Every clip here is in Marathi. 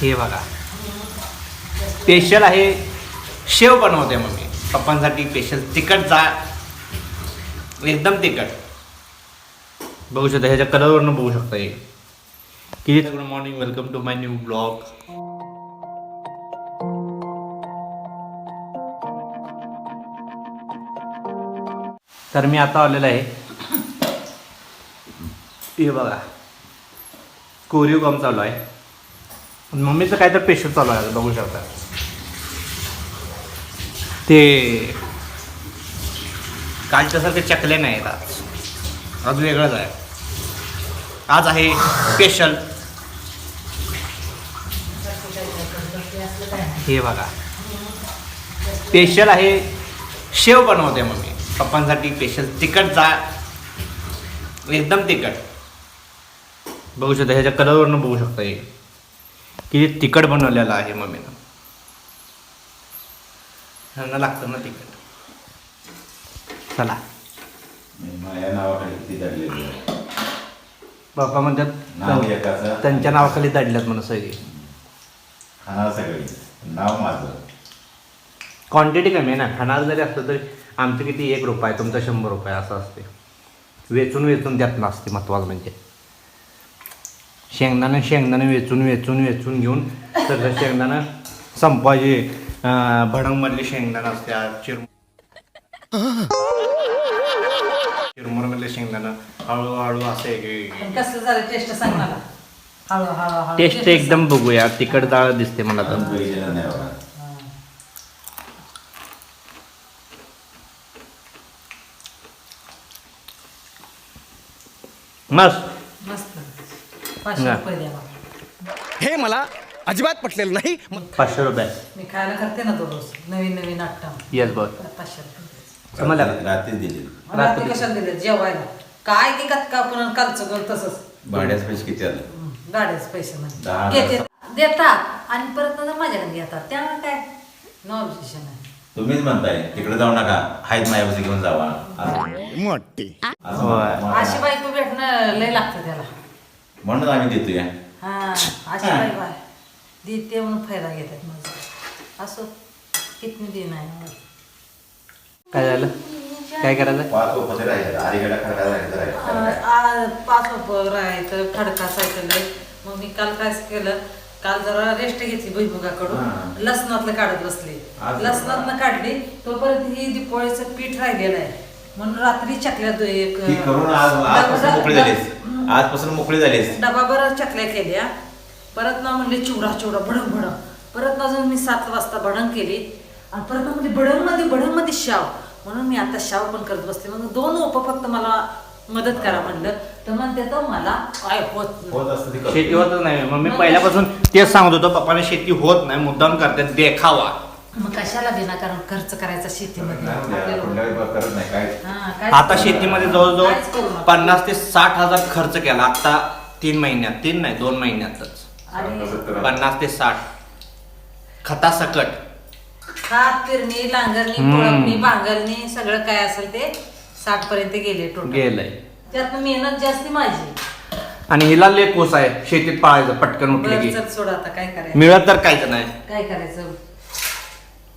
हे बघा. स्पेशल आहे शेव बनवते मम्मी. पप्पांसाठी स्पेशल तिखट जा एकदम तिखट. बघू शकता ह्याच्या कलरवरनं बघू शकता हे. किती good morning welcome to my new blog तर मी आता आलेलो आहे. हे बघा. कोरिओ काम चालू आहे. मम्मीचं काय तर पेशंट चालू आहे बघू शकता. ते कालच्यासारखे चकले नाही आहेत आज. आज वेगळंच आहे. आज आहे स्पेशल हे बघा. स्पेशल आहे शेव बनवते मम्मी. पप्पांसाठी स्पेशल तिखट जा एकदम तिखट. बघू शकता ह्याच्या कलरवरनं बघू शकता हे. किती तिखट बनवलेलं आहे मम्मीनं. ह्यांना लागतं ना तिखट. चला. नाव म्हणतात त्यांच्या नावाखाली दडल्यात म्हणून सगळी. खाणार सगळी. नाव माझं. क्वांटिटी कमी आहे ना. खाणार जरी असलं तरी आमचं किती एक रुपये तुमचं शंभर रुपये असं असते. वेचून वेचून त्यात नसते महत्वाचं म्हणजे. शेंगदाणं शेंगदाणं वेचून वेचून वेचून घेऊन सगळं शेंगदाणं अं, भडंगमधले शेंगदाणं असतात चिर चिरमुरमधले शेंगदाणं. हळूहळू असे पण कसं झालं टेस्ट सांग मला. हळू हळू हळू. टेस्ट एकदम बघूया. तिखट डाळ दिसते मला तर. मस्त. पाचशे हा. रुपये द्या मला. हे मला अजिबात पटलेलं नाही. पाचशे रुपये. मी खायला करते ना दररोज नवीन नवीन आटम येस बघ पाचशे रुपये द्यायचे. समजलं रात्री- रात्रीच दिली मला ते रात्री. कशाला दिले जेवायला. काय ते का आपण कालचं गं तसंच. भाड्याच पैसे किती आलं? हं, गाड्याचे पैसे दहा म्हणजे. घेते देतात. आणि परत नंतर माझ्याकडे घेतात. त्यामुळे काय? नो ऑब्जेक्शन आहे. तुम्हीच म्हणताय तिकडे जाऊ नका. हायत माझ्यापाशी घेऊन जावा. असं- मोठी. असं अशी बायको भेटणं लय लागतं त्याला. म्हणून आम्ही देतो या हा. अशी देते म्हणून फायदा घेतात माझा असो कितनी दिन आहे मला. काय झालं? काय करायचं पाच राहायचं आरीगडा खडका राहायचं आ- राहायचं आ- पाच राहायचं खडका सायकल मग मी काल काय केलं? काल जरा रेस्ट घेतली हा. भुईमुगाकडून लसणातलं काढत बसले. आज- लसणातनं काढली. तोपर्यंत ही दिपोळीचं पीठ राहिलेलं आहे. म्हणून रात्री चकल्या दो- एक ती करून आज आजपासून डबा- मोकळी झालीस. हं. आजपासून मोकळी डबाभर चकल्या केल्या. परत ना म्हणले चिवडा चिवडा भडंग भडंग. परत ना अजून मी सात वाजता भडंग केली. आणि परत ना म्हणजे भडंगमध्ये भडंगमध्ये शाव. म्हणून मी आता शाव पण करत बसते मग दोन उप फक्त मला मदत करा म्हणलं. तर म्हणते तर मला काय होत नाही. होत असतं ती शेती करतो. होतच नाही. मग मी पहिल्यापासून तेच सांगत होतो पप्पाने शेती होत नाही. मुद्दाम करतात देखावा. मग कशाला विनाकारण खर्च करायचा शेतीमध्ये. आपल्याला- करत नाही. काय हा, आता करू? शेतीमध्ये. काहीच करू जवळजवळ नका. पन्नास ते साठ हजार खर्च केला. आता तीन महिन्यात तीन नाही दोन महिन्यातच. आणि पन्नास ते साठ. खतासकट. खात पेरणी नांगरणी हम्म. कोळपणी बांगरणी सगळं काय असेल ते साठ पर्यंत गेले टोटल गेलंय. त्यातनं मेहनत जास्ती माझी. आणि हिला लेख कोस आहे. शेतीत पाळायचं पटकन उठले बरं की चल सोड आता काय करायचं? मिळत तर काहीच नाही. काय करायचं?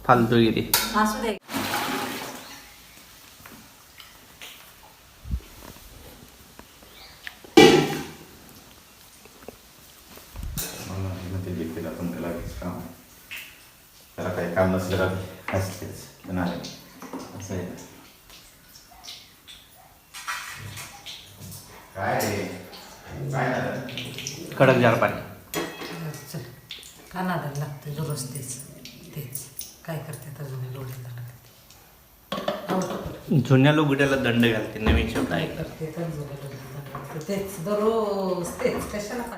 फालतू गेली असू दे काम नसलं तर असतेच पण आहे असं आहे काय रे? काय झालं? कडक जार पाणी चल का नादाला लागतं दररोज तेच तेच काय करते अजून लोडीला जुन्या लोगुट्याला दंड घालते नवीन शब्द आहे करते? तर जुन्या लागतं. तेच दररोज तेच कशाला काय?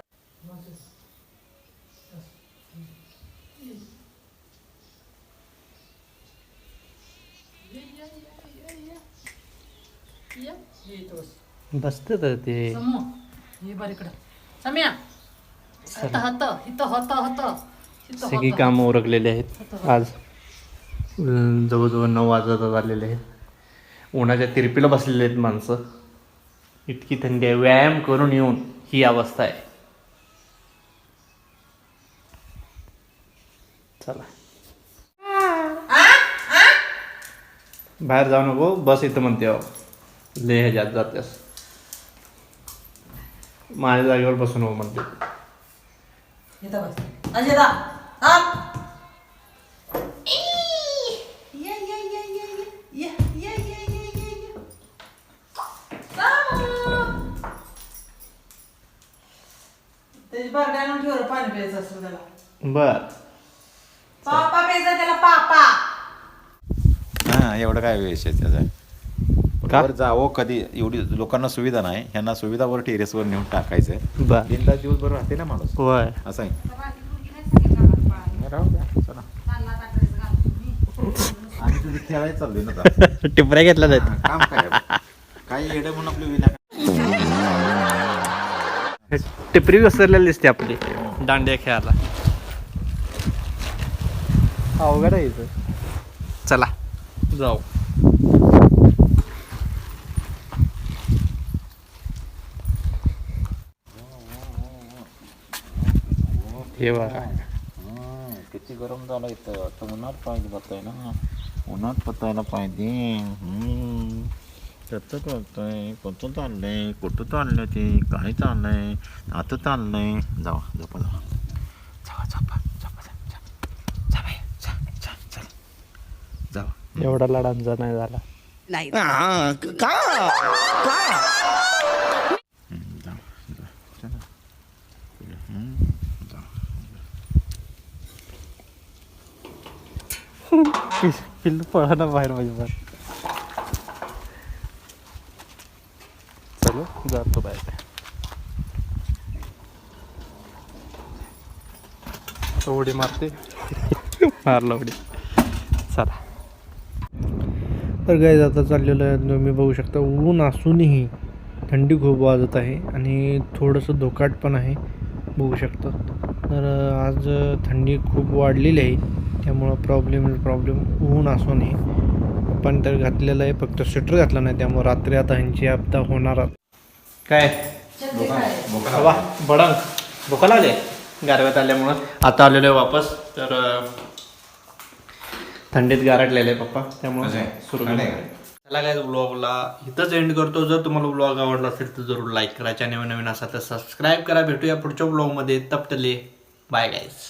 बसत तर ते. हे सगळी. कामं उरकलेली आहेत. आज जवळजवळ नऊ वाजत आलेले आहेत. उन्हाच्या तिरपीला बसलेले आहेत माणसं. इतकी थंडी आहे. व्यायाम करून येऊन ही अवस्था आहे. चला. बाहेर जाऊ नको. बस इथं म्हणते अहो. लय ह्याच्यात जातेस माझ्या जागेवर बसू नको म्हणते. आणून पाणी प्यायचं त्याला. बर. पापा प्यायचा त्याला पापा. हा एवढं काय आहे त्याचा? का? वर जावं कधी एवढी लोकांना सुविधा नाही ह्यांना सुविधावर टेरेसवर नेऊन टाकायचं बर. दिवसभर राहते ना माणूस. होय. असं आहे. राहू द्या चला. आणि तुझी खेळायला चाललोय ना आता. टिपऱ्या घेतल्या जात हा, काम काय? काय येडं म्हणून आपलं विना टिपरी विसरलेली दिसते आपली. दांडिया खेळायला. अवघड आहे इथं चला. जाऊ. हे बघा. हम्म, किती गरम झालं इथं. आता उन्हात पाहिजे बघताय ना. उन्हात पतायला पाहिजे. हम्म. कसं करतोय. कुठं चाललंय. कुठं चाललंय ते? काय चाललंय? आता चाललंय. जावा झोपा जावा. जावा झोपा झोपा. जावा. एवढा लढांचा नाही झाला. चला. हम्म, जावा. पिल्लू पळा ना बाहेर माझ्या बाहेर जातो बाहेर. उडी मारते. मारला उडी. चला. तर गाईज आता चाललेलं आहे. तुम्ही बघू शकता ऊन असूनही थंडी खूप वाजत आहे आणि थोडंसं धोकाट पण आहे बघू शकता. तर आज थंडी खूप वाढलेली आहे. त्यामुळं प्रॉब्लेम प्रॉब्लेम ऊन असूनही. आपण तर घातलेलं आहे. फक्त स्वेटर घातलं नाही त्यामुळे. रात्री आता ह्यांची आपदा होणार काय? वा बडंग. भोका लागले. गारव्यात आल्यामुळं. आता आलेलो आहे वापस. तर थंडीत गारटलेलं पप्पा. त्यामुळं? सुरू. चला काय ब्लॉगला इथंच एंड करतो. जर तुम्हाला ब्लॉग आवडला असेल तर जरूर लाईक करा. चॅनल नवीन असा तर सबस्क्राईब करा. भेटूया पुढच्या ब्लॉगमध्ये तपतले. Bye guys